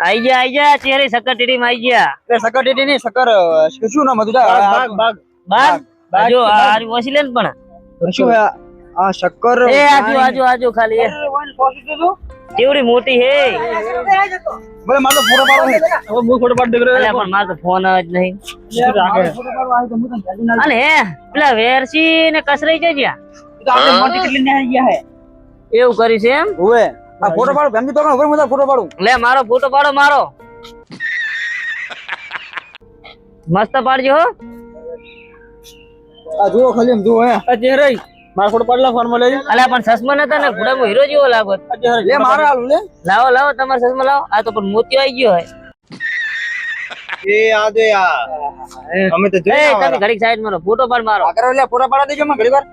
આઈ ગયા આઈ ગયા cherry સક્કર TD માં આઈ ગયા એ સકર ટીડી ની સકર અ, શું નામ હતું બાગ, બાગ. બાગ બાગ. જો આ વસીલેન લે પણ શું? આ શક્કર એ આજુ આજુ આજુ ખાલી એ. કેવડી મોટી હે. ભલે મારો ફોટો પાડો ને. હવે હું ફોટો પાડ દેખરો. અલ્યા પણ મારો ફોન જ નહીં. જાજી અને હે પેલા વેરસી ને કસરાઈ જ્યાં તો આપણે મોટી કેટલી ને ગયા હે. એવું કરી છે એમ? હોવે. આ ફોટો પાડો ભેમજી તો ઉભર હું ફોટો પાડું. લે મારો ફોટો પાડો મારો. મસ્ત પાડજો હો. આ જુઓ ખાલી એમ જુઓ હે. આ જે મારો ફોટો પાડલા ફોનમાં લઈ. અલ્યા પણ સસમા નતા ને ઘોડામાં હીરો જેવો લાગો. લે મારે આલું લે. લાવો લાવો તમારો સસમા લાવો. આ તો પણ મોતિયો આવી ગયો હે એ આ દે આ. અમે તો એ તમે ઘડીક સાઈડ મારો ફોટો પાડ મારો. આગળ લે ફોટો પાડા દેજો મને ઘડી વાર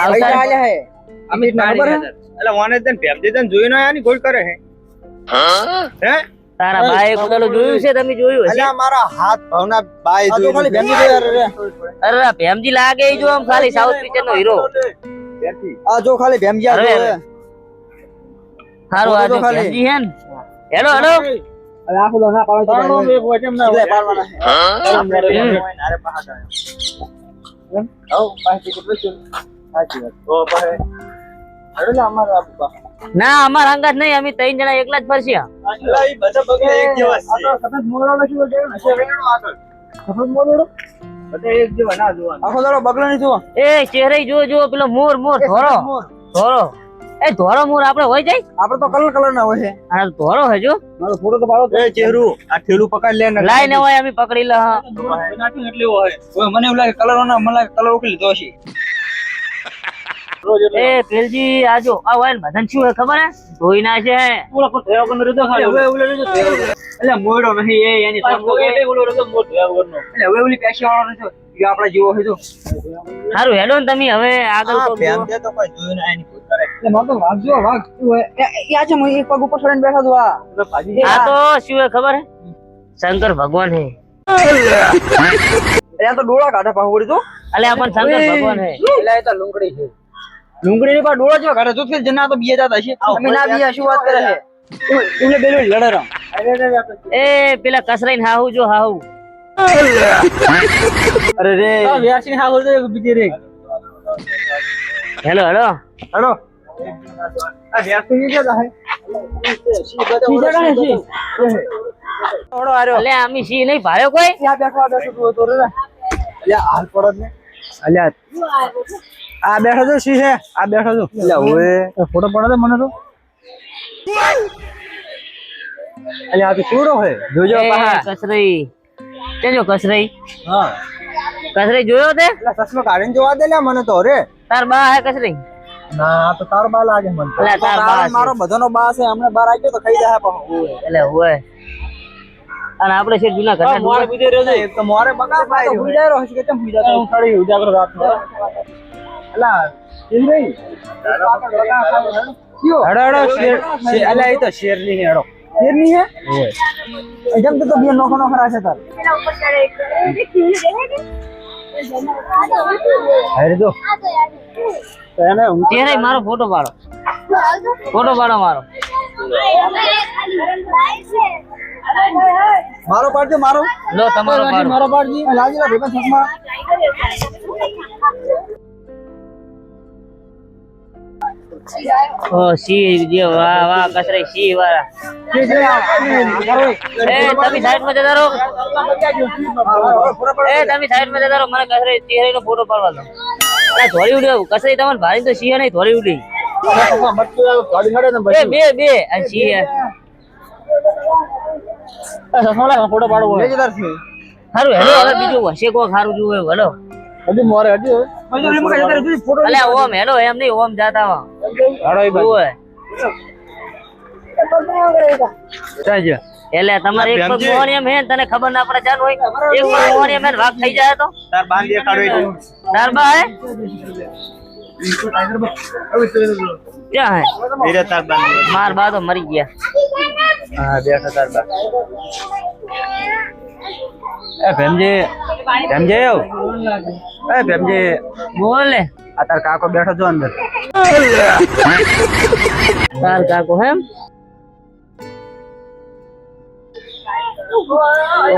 આવતા પૈસા આલ્યા હે. અમે ખબર હે? એટલે વાને તને ભેમજી તને જોઈ ના આની ગોળ કરે હે? હે? તારા ભાઈ કુદાલું જોયું છે તમે જોયું હશે? અલ્યા મારા હાથ ભાવના બાય જોયું ખાલી ભેમજી દે રે. અરે ભેમજી લાગે ઈ જો આમ ખાલી સાઉથ પિક્ચર નો હીરો આ જો ખાલી ભેમજી આ જો હારું આ જો ભેમજી હે? ને હેલો હેલો અમારા ના અમાર હંગાત નહીં અમે ત્રણ જણા એકલા જ જુઓ એ ચહેરે જો જો પેલો મોર મોર ધોરો. ધોરો. એ ધોરો મોર આપડે હોય જાય? આપડે તો કલર કલર ના હોય છે. આ ધોરો હે જો. મારો ફોટો તો પાડો. એ ચહેરું આ ઠેલું પકડ લે ને હોય અમે પકડી લે હા. એટલે હોય. મને એવું લાગે કલર ના મને કલર ઉકલી લીધો છે. એ પેલજી આજો આ વાયલ બધાને શું હે ખબર હે? ધોઈ ના છે હવે ઓલો રજો એટલે મોડો નહીં એ એની સરખો એ ઓલો રજો મોટો એટલે હવે ઓલી પેશી વાળો નથી એ આપડા જીવો હે જો હારું હેડો ને તમે હવે આગળ તો ધ્યાન દે તો કોઈ જોઈ ના એની ગોળ કરે. એટલે મારો તો વાઘ જો વાઘ શું હોય. એ- એ હું એક પગ ઉપર ચડીને બેઠો છું આ. આ. તો શું હે ખબર હે? શંકર ભગવાન હે. એટલે તો ડોળા કાઢે વળી તો. શંકર ભગવાન હે. એટલે એ તો લુંગડી છે. લુંગડી ની પાસે ડોળો જો ઘરે તો ફિર જના તો બીએ જાતા છે અમે ના બીયા શું વાત કરે છે? એમને બેલું લડે રમ એ પેલા કસરાઈને હાહુ જો હાહુ. અરે રે. વ્યાસી હા તો બીજી રે. Hello hello. હેલો. આ ઓડો આર્યો અલે આમી સી નહીં ભાર્યો કોઈ? ત્યાં બેઠો બેઠો તું તો રે અલ્યા હાલ પડો ને. અલ્યા આ બેઠો છો શી છે? આ બેઠો છો. એટલે હવે ફોટો પડો મને તો. અલે આ તો ચૂડો હે જોજો પાહા કસરઈ. કેજો કસરઈ. હા. કસરઈ જોયો તે? એટલે ચશ્મા કાઢીને જોવા દે લે મને તો રે તાર બા હે કસરઈ? ના આ તો તાર બા લાગે મને અલે તાર બા મારો બધાનો બા છે હમણાં બાર આવી ગયો તો ખાઈ જાય પાછો એટલે હોય અને આપણે છે જૂના ઘરના મોરે બીજે બીજે રહેજે તો મોરે બગાડ ભાઈ તો જાય રહ્યો છે કે કેમ ભૂઈ જાતો હું ખડી ઉજાગરો રાત હડો હડો એ તો શેરની હેડો. શેરની હે? જેમ તો તો બે નોખો નોખો રાખે તાર. અરે જો તો એને મારો ફોટો પાડો. ફોટો પાડો મારો. મારો પાડજો મારો. લો તમારો મારો પાડજી લાજી લા ભેગા ઓ સી જે તમે ભારી તો સી નહીં ધોળી ઉડી બે બે ફોટો પાડવો હારું હેલો હવે બીજું હશે કોક સારું જોવે હેલો હજી મોરે હજી ફોટો અલે ઓમ હેલો એમ નહીં ઓમ જાતા જા એટલે તમારે એક પગ મોહણી હે તને ખબર ના પડે ચાલ હોય. એક પગ મોહણી હે વાઘ થઈ જાય તો? તાર બાંધી કાઢો તાર બા હે? ક્યાં હે? વીરે તાર બાંધી માર બા તો મરી ગયા. હા બેઠા તાર બા એ ભેમજી ભેમજી એ ભેમજી. બોલ. આ તાર કાકો બેઠો છો અંદર. તાર કાકો હેમ?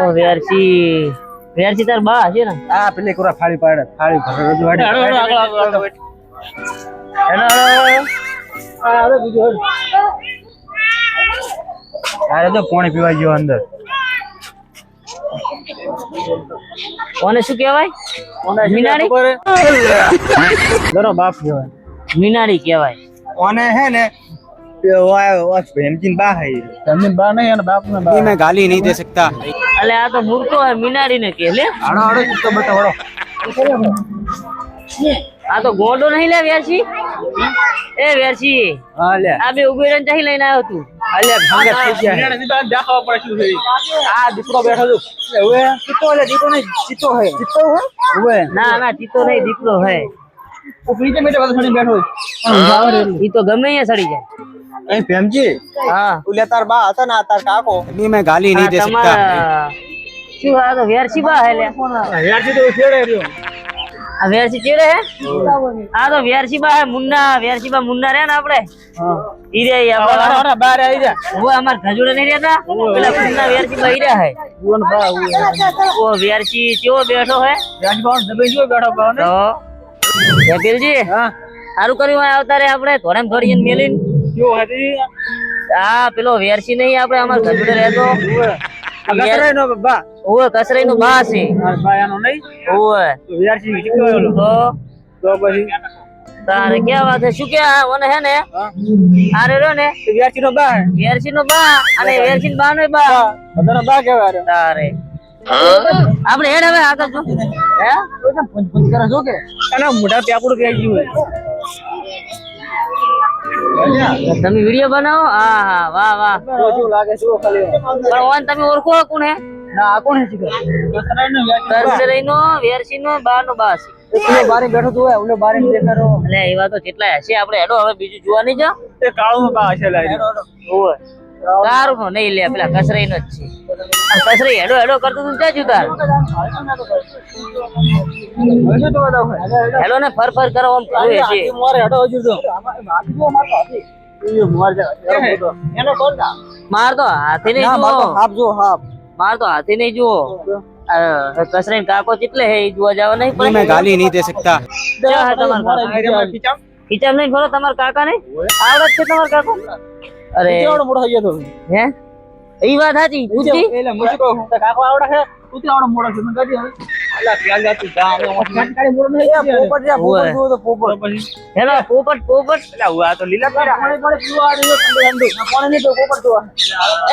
ઓ વેરસી વેરસી તાર બા છે ને? આ પેલી કુરા ફાળી પાડે ફાળી ભરે રજવાડી હેડો, હેડો, આગળ, આગળ. આ હેડો, બીજો. તારે તો પાણી પીવા ગયો અંદર. કોને શું કહેવાય? મીનાડી? જરો બાપ કહેવાય. મિનારી કહેવાય. ઓને હે ને ભેમજીન બા હે બા નહીં બાપ ને બા. ગાલી નહીં દે આ તો મૂર્ખો મિનારી ને કે આ તો ગોડો નહીં લે વેરસી એ વેરસી આ બે ઊભી રહીને ચાહી લઈને આવ્યો તું. આ દીકરો બેઠો દીકરો નહીં ચિત્તો હે. ચિત્તો ના ના નહીં દીકરો હે. ઉપરી જમે તો સડી બેઠો ઈ તો ગમે અહીંયા સડી જાય. એ પ્રેમજી હા. ઉલે તાર બા હતા ને તાર કાકો. ની મે ગાલી નહીં દે શકતા. શું આ તો વેરસી બા હે વેરસી તો છેડે રહ્યો. આ વેરસી ચેડે હે? આ તો વેરસી બા હે મુન્ના વેરસી બા મુન્ના રે ને આપણે. હા. ઈ રે યાર ઓરા બાર. આવી જા. ઓ અમાર ખજુડે નહીં રહેતા? પેલા મુન્ના વેરસી બા ઈ રે હે. ઓન બા ઓ વેરસી ચેવો બેઠો હે? વેરસી દબે જો બેઠો બા ને હા. સારું કર્યું આવતા રે આપણે ધોરેમ થોડી મેલીન. જો હતી આ પેલો વેરસી નહીં આપણે અમાર ખજૂડે રહેતો. અગતરાય નો બા. ઓવે કસરાઈ નું બા છે. આ બા નહીં? ઓવે. તો યારજી તો? તો પછી? તારે ક્યાં વાત છે? શું કે ઓને હે ને? આ રો ને? યારજી નો બા વેરસી નો બા. અને વેરસી બા નો બા. બધાનો બા કહેવાય તારે. આપણે હેડ હવે આગળ જો. હે? પંચ પંચ કરે છો કે? એના મોઢા પ્યાપડું કે ગયું તમે વીડિયો બનાવો? હા હા વાહ વાહ. જો લાગે શું ખાલી. પણ ઓન તમે ઓળખો કોણ હે ના આ કોણ છે કરસરાઈ નો વેરસી નો બાર નો બાસ છે બારે બેઠો તો હોય ઓલો બારે દેખારો એટલે એવા તો કેટલા હશે? આપણે હેડો હવે બીજું જોવા નહીં જાવ તે કાળું બા હશે લાઈ ઓવે તારું નહીં લે પેલા કસરાઈ નો જ છે. સસરી હેડો હેડો કરતું તું ત્યાં જુદાર હેડો ને ફર ફર કરો આમ કરે છે. હેડો જુદો માર તો હાથી નહીં જુઓ. હાફ જો હાફ. માર તો હાથી નહીં જુઓ. કસરીન કાકો કેટલે હે જોવા જાવ નહીં પણ મેં ગાલી નહીં દે શકતા. ખીચામ? નહીં ફરો તમાર કાકા ને આવડત છે તમાર કાકો? અરે. મોટો થઈ ગયો હે? ઈ વાત સાચી. પૂછી એટલે મુજી હું તો કાકો આવડે છે. તું તે આવડો મોટો છે મને કાઢી હવે અલા ક્યાં જાતી જા કાઢી મોડો નહીં પોપટ જા પોપટ જો તો પોપટ. હેલા હેલો પોપટ પોપટ. એટલે હું આ તો લીલા પાડે પાણી પાણી પીવા આડ્યો ઠંડુ ઠંડુ કોણ નહીં તો પોપટ જોવા.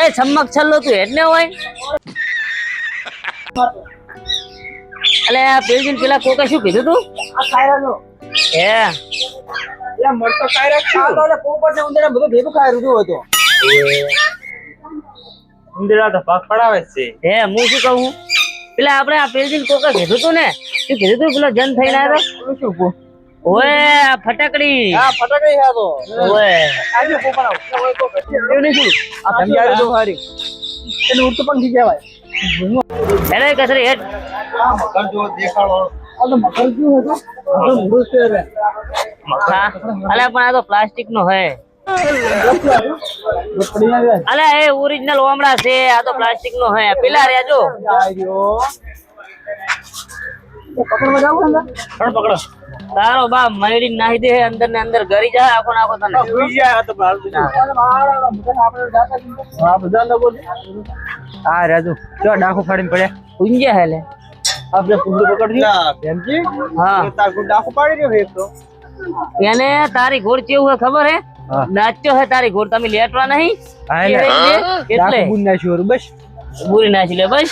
એ છમક છલ્લો તું એટલે ને હોય. અલે આ પેલજીન પેલા કોકે શું કીધું તું? આ ખાયરા નો હે. એટલે મરતો ખાઈ ખાતો એટલે પોપટ ને ઉંદરા બધું ભેગું ખાઈ રહ્યું હતું ઉંદરા તો ભાગ પડાવે છે. હે હું શું કહું? પેલા આપણે આ પેલજીન કોકે કીધું તું ને શું કીધું તું પેલો જન થઈને આવ્યો શું કહું? ઓએ આ ફટાકડી. હા ફટાકડી હા તો. ઓએ આજે પોપટ આવ. એવું નહીં આ સમજાવી દો હારી. એને ઉડતો પણ થઈ કહેવાય. હેડો એ કસરી હેડ મકર જો દેખાડો આ તો મકર શું હતો આ તો મૂળ છે. અલે પણ આ તો પ્લાસ્ટિક નો હે. અલે એ ઓરિજિનલ ઓમડા છે આ તો પ્લાસ્ટિક નો હે. પેલા રહ્યા જો. પકડો તારો બા મળી નાહી દે અંદર ને અંદર ગરી જાય આખો નાખો તને. હા બધા ને. બોલ. હા રાજુ ચો ડાખો ફાડીને પડ્યા. ઊંઘ્યા હે લે. આપણે કુંડું પકડજી બેનજી હા. તાર કુ ડાકુ પાડી રહ્યો હે તો. એને તારી ઘોડ કેવું હે ખબર હા. નાચ્યો હે તારી ઘોર તમે લેટવા નહીં? એટલે. એટલે બુન નાખ્યું બસ. બુરી નાખી લે બસ.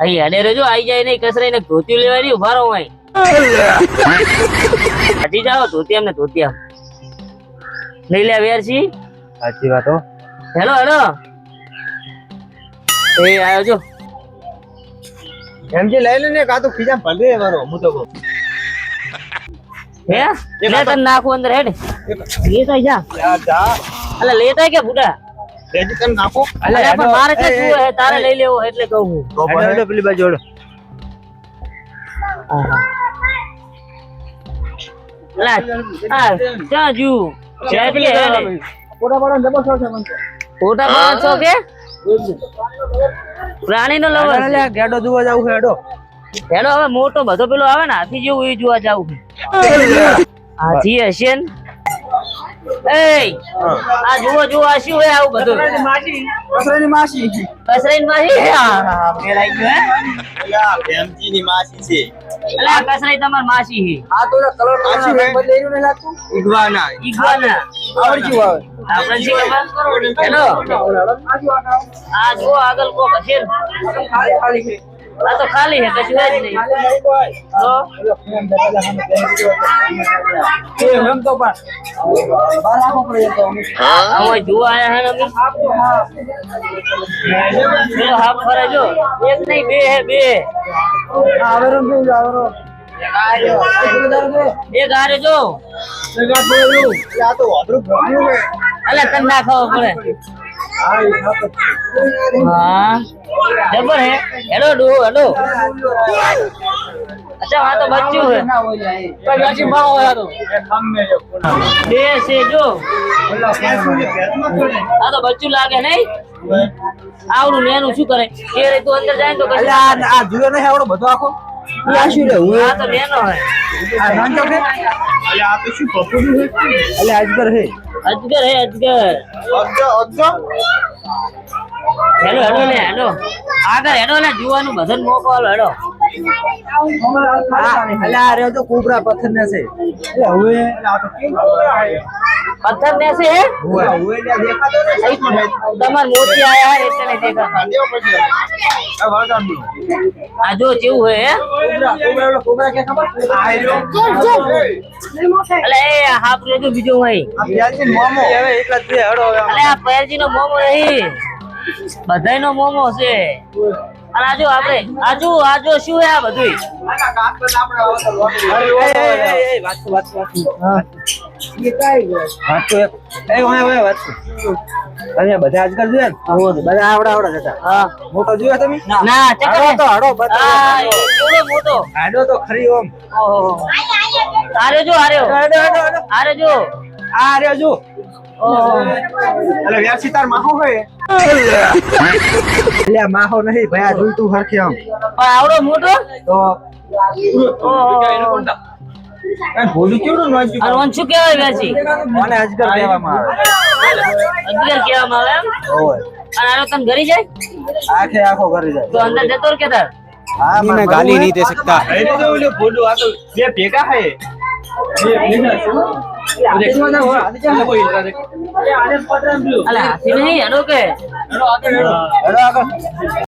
અહીં હેડે રેજો આઈ જાય નહીં કસરાઈ ને ધોતી લેવાની ઊભા રહો અહીં. હજી જાઓ ધોતી એમને ધોતી આમ લઈ લે વેરસી સાચી વાત હેલો હેલો. એ આવ્યો જો. એમ જે લઈ લે ને કાતો ખીજા ભલે મારો હું તો કહું. હે? લે તને નાખું અંદર હેડ. લેતા જા. જા જા. અલે લેતા કે બુડા રેજી નાખો? અલે પણ મારે તો શું હે તારે લઈ લેવો એટલે કહું હું. હેડો હેડો પેલી બાજુ હેડો. લા આ ક્યાં જુ સાહેબ કે હે ને? ફોટા પાડવાનો છે મને તો. ફોટા પાડવાનો શોખ પ્રાણી નો લવર. અલે ગેડો જોવા જાવ હેડો. હેડો હવે મોટો બધો પેલો આવે ને હાથી જેવું એ જોવા જાવું હાથી હશે ને? આ જુઓ જુઓ આ શું હે આવું બધું? કસરાની માસી. કસરાઈન માસી. હા, હા, મેળાઈ ગયો હે. અલ્યા ભેમજીની માસી છે. એટલે કસરાઈ તમાર માસી હે આ તો ઓલા કલર માસી હે? બદલે લાગતું? ઈગવાના. ઈગવાના. આવડ્યું આવે આપણે શી ખબર હેલો. આ જુઓ આગળ કોક હશે ખાલી ખાલી છે. આ તો ખાલી હે કશું હે જ નહીં તો હવે જોવા આયા હે ને હાફ ફરે જો એક નહીં બે હે બે આ હવે રમતું છે, હવે રમ. આ રહ્યો. આ પેલો દારૂ છે. એક હારે જો એક આ પેલું. એ આ તો વાંદરું ભોંયરું છે. અલે તને ના ખાવો પડે અચ્છા આ તો બચ્ચું હે ના હોય લ્યા, એ. કોઈ વ્યાસી ભાવ હોય આ તો. એ બે છે જો. આ તો બચ્ચું લાગે નહીં? આવડું નેનું શું કરે? એ રે તું અંદર જાય તો કશું આ આ જુએ નહીં આવડો બધો આખો? આ શું રે હું આ તો નેનો હે. આ નાનો છે અલ્યા, આ તો શું ભપુડું છે? અલે અજગર હે અજગર હે અજગર અજગર? હેલો હેડો લે હેડો આગળ હેલો લે જોવાનું બધન મોકો હેલો હાલ. અલે છે અલે હવે? પથ્થર એટલે જેવું હોય કોબરા, કોબરા, કે ખબર? અલે હાફ રેજો બીજો આ મોમો. હવે એટલા મોમો નહીં બધાય નો મોમો છે અને આ આપણે આ જો શું આ બધું બધા આજગર જોયા બધા આવડા આવડા હતા હા. મોટો જોયો તમે? ના ચકર હાડો તો હાડો આ મોટો હાડો તો ખરી ઓમ. ઓહો. આરે જો આરે આરે જો. આરે જો અલે વ્યાસી તાર માહો હે અલે માહો નહીં ભયા જોઈ તું હરખે આમ. પણ આવડો મોટો? તો ભોલું કેવડું નોંધ્યું? અને ઓન શું કહેવાય મને આજગર કહેવામાં આવે. અગિયાર કહેવામાં આવે એમ? ઓય. અને આનો તને ઘરી જાય? આખે આખો કરી જાય. તો અંદર જતો કે તાર? હા मैं गाली नहीं दे सकता અરે તો ઓલું ભોલું, આ તો બે ભેગા હે. બે ભેગા છે, હો. અલા હાથી નહીં હેડો કે હેડો આગળ